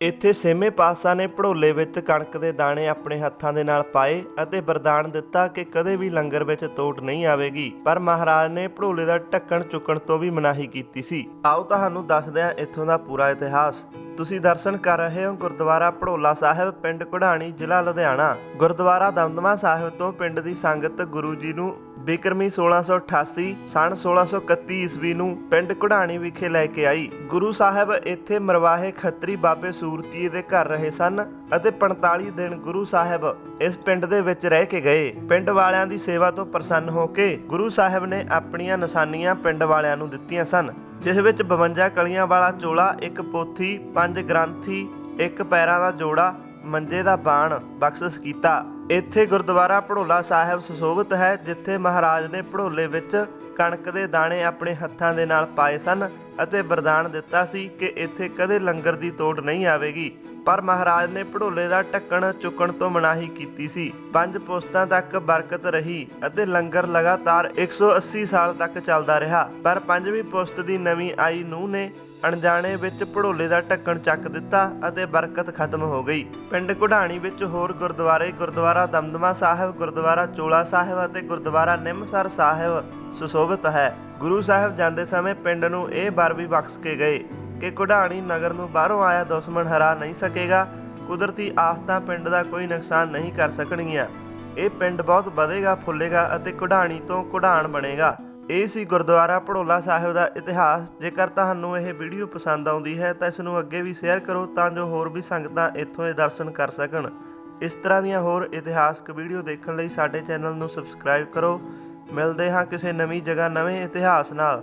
ਇੱਥੇ ਸੇਮੇ ਪਾਤਸ਼ਾਹ ਨੇ ਭੜੋਲੇ ਵਿੱਚ ਕਣਕ ਦੇ ਦਾਣੇ ਆਪਣੇ ਹੱਥਾਂ ਦੇ ਨਾਲ ਪਾਏ ਅਤੇ ਵਰਦਾਨ ਦਿੱਤਾ ਕਿ ਕਦੇ ਵੀ ਲੰਗਰ ਵਿੱਚ ਤੋਟ ਨਹੀਂ ਆਵੇਗੀ। ਪਰ ਮਹਾਰਾਜ ਨੇ ਭੜੋਲੇ ਦਾ ਢੱਕਣ ਚੁੱਕਣ ਤੋਂ ਵੀ ਮਨਾਹੀ ਕੀਤੀ ਸੀ। ਆਓ ਤੁਹਾਨੂੰ ਦੱਸਦੇ ਹਾਂ ਇੱਥੋਂ ਦਾ ਪੂਰਾ ਇਤਿਹਾਸ। ਤੁਸੀਂ ਦਰਸ਼ਨ ਕਰ ਰਹੇ ਹੋ ਗੁਰਦੁਆਰਾ ਪੜੋਲਾ ਸਾਹਿਬ, ਪਿੰਡ ਕੁਢਾਣੀ ਜ਼ਿਲ੍ਹਾ ਲੁਧਿਆਣਾ। ਗੁਰਦੁਆਰਾ ਦਮਦਮਾ ਸਾਹਿਬ ਤੋਂ ਪਿੰਡ ਦੀ ਸੰਗਤ ਗੁਰੂ ਜੀ ਨੂੰ ਬਿਕਰਮੀ 1688 ਸਨ 1631 ਈਸਵੀ ਨੂੰ ਪਿੰਡ ਕੁਢਾਣੀ ਵਿਖੇ ਲੈ ਕੇ ਆਈ। ਗੁਰੂ ਸਾਹਿਬ ਇੱਥੇ ਮਰਵਾਹੇ ਖੱਤਰੀ ਬਾਬੇ ਸੂਰਤੀਏ ਦੇ ਘਰ ਰਹੇ ਸਨ ਅਤੇ 45 ਦਿਨ ਗੁਰੂ ਸਾਹਿਬ ਇਸ ਪਿੰਡ ਦੇ ਵਿੱਚ ਰਹਿ ਕੇ ਗਏ। ਪਿੰਡ ਵਾਲਿਆਂ ਦੀ ਸੇਵਾ ਤੋਂ ਪ੍ਰਸੰਨ ਹੋ ਕੇ ਗੁਰੂ ਸਾਹਿਬ ਨੇ ਆਪਣੀਆਂ ਨਿਸ਼ਾਨੀਆਂ ਪਿੰਡ ਵਾਲਿਆਂ ਨੂੰ ਦਿੱਤੀਆਂ ਸਨ। ਜਿਸ ਵਿੱਚ 52 ਕਲੀਆਂ ਵਾਲਾ ਚੋਲਾ, ਇੱਕ ਪੋਥੀ, ਪੰਜ ਗ੍ਰੰਥੀ, ਇੱਕ ਪੈਰਾਂ ਦਾ ਜੋੜਾ, ਮੰਜੇ ਦਾ ਬਾਣ ਬਖਸ਼ਿਸ਼ ਕੀਤਾ। ਇੱਥੇ ਗੁਰਦੁਆਰਾ ਭੜੋਲਾ ਸਾਹਿਬ ਸੁਸ਼ੋਭਿਤ ਹੈ, ਜਿੱਥੇ ਮਹਾਰਾਜ ਨੇ ਭੜੋਲੇ ਵਿੱਚ ਕਣਕ ਦੇ ਦਾਣੇ ਆਪਣੇ ਹੱਥਾਂ ਦੇ ਨਾਲ ਪਾਏ ਸਨ ਅਤੇ ਵਰਦਾਨ ਦਿੱਤਾ ਸੀ ਕਿ ਇੱਥੇ ਕਦੇ ਲੰਗਰ ਦੀ ਤੋੜ ਨਹੀਂ ਆਵੇਗੀ। ਪਰ ਮਹਾਰਾਜ ਨੇ ਭੜੋਲੇ ਦਾ ਢੱਕਣ ਚੁੱਕਣ ਤੋਂ ਮਨਾਹੀ ਕੀਤੀ ਸੀ। ਪੰਜ ਪੁਸਤਾਂ ਤੱਕ ਬਰਕਤ ਰਹੀ ਅਤੇ ਲੰਗਰ ਲਗਾਤਾਰ 180 ਸਾਲ ਤੱਕ ਚੱਲਦਾ ਰਿਹਾ। ਪਰ ਪੰਜਵੀਂ ਪੁਸਤ ਦੀ ਨਵੀਂ ਆਈ ਨੂੰ ਨੇ ਅਣਜਾਣੇ ਵਿੱਚ ਭੜੋਲੇ ਦਾ ਢੱਕਣ ਚੱਕ ਦਿੱਤਾ ਅਤੇ ਬਰਕਤ ਖਤਮ ਹੋ ਗਈ। ਪਿੰਡ ਕੁਢਾਣੀ ਵਿੱਚ ਹੋਰ ਗੁਰਦੁਆਰੇ ਗੁਰਦੁਆਰਾ ਦਮਦਮਾ ਸਾਹਿਬ, ਗੁਰਦੁਆਰਾ ਚੋਲਾ ਸਾਹਿਬ ਅਤੇ ਗੁਰਦੁਆਰਾ ਨਿੰਮਸਰ ਸਾਹਿਬ ਸੁਸ਼ੋਭਿਤ ਹੈ। ਗੁਰੂ ਸਾਹਿਬ ਜਾਂਦੇ ਸਮੇਂ ਪਿੰਡ ਨੂੰ ਇਹ ਵਰ ਵੀ ਬਖਸ਼ ਕੇ ਗਏ। ਕਿ ਕੁਢਾਣੀ ਨਗਰ ਨੂੰ ਬਾਹਰੋਂ ਆਇਆ ਦੁਸ਼ਮਣ ਹਰਾ ਨਹੀਂ ਸਕੇਗਾ। ਕੁਦਰਤੀ ਆਫਤਾਂ ਪਿੰਡ ਦਾ ਕੋਈ ਨੁਕਸਾਨ ਨਹੀਂ ਕਰ ਸਕਣਗੀਆਂ। ਇਹ ਪਿੰਡ ਬਹੁਤ ਵਧੇਗਾ, ਫੁੱਲੇਗਾ ਅਤੇ ਕੁਢਾਣੀ ਤੋਂ ਕੁਢਾਣ ਬਣੇਗਾ। ਇਹ ਸੀ ਗੁਰਦੁਆਰਾ ਭੜੋਲਾ ਸਾਹਿਬ ਦਾ ਇਤਿਹਾਸ। ਜੇਕਰ ਤੁਹਾਨੂੰ ਇਹ ਵੀਡੀਓ ਪਸੰਦ ਆਉਂਦੀ ਹੈ ਤਾਂ ਇਸ ਨੂੰ ਅੱਗੇ ਵੀ ਸ਼ੇਅਰ ਕਰੋ ਤਾਂ ਜੋ ਹੋਰ ਵੀ ਸੰਗਤਾਂ ਇੱਥੋਂ ਦੇ ਦਰਸ਼ਨ ਕਰ ਸਕਣ। ਇਸ ਤਰ੍ਹਾਂ ਦੀਆਂ ਹੋਰ ਇਤਿਹਾਸਕ ਵੀਡੀਓ ਦੇਖਣ ਲਈ ਸਾਡੇ ਚੈਨਲ ਨੂੰ ਸਬਸਕ੍ਰਾਈਬ ਕਰੋ। ਮਿਲਦੇ ਹਾਂ ਕਿਸੇ ਨਵੀਂ ਜਗ੍ਹਾ ਨਵੇਂ ਇਤਿਹਾਸ ਨਾਲ।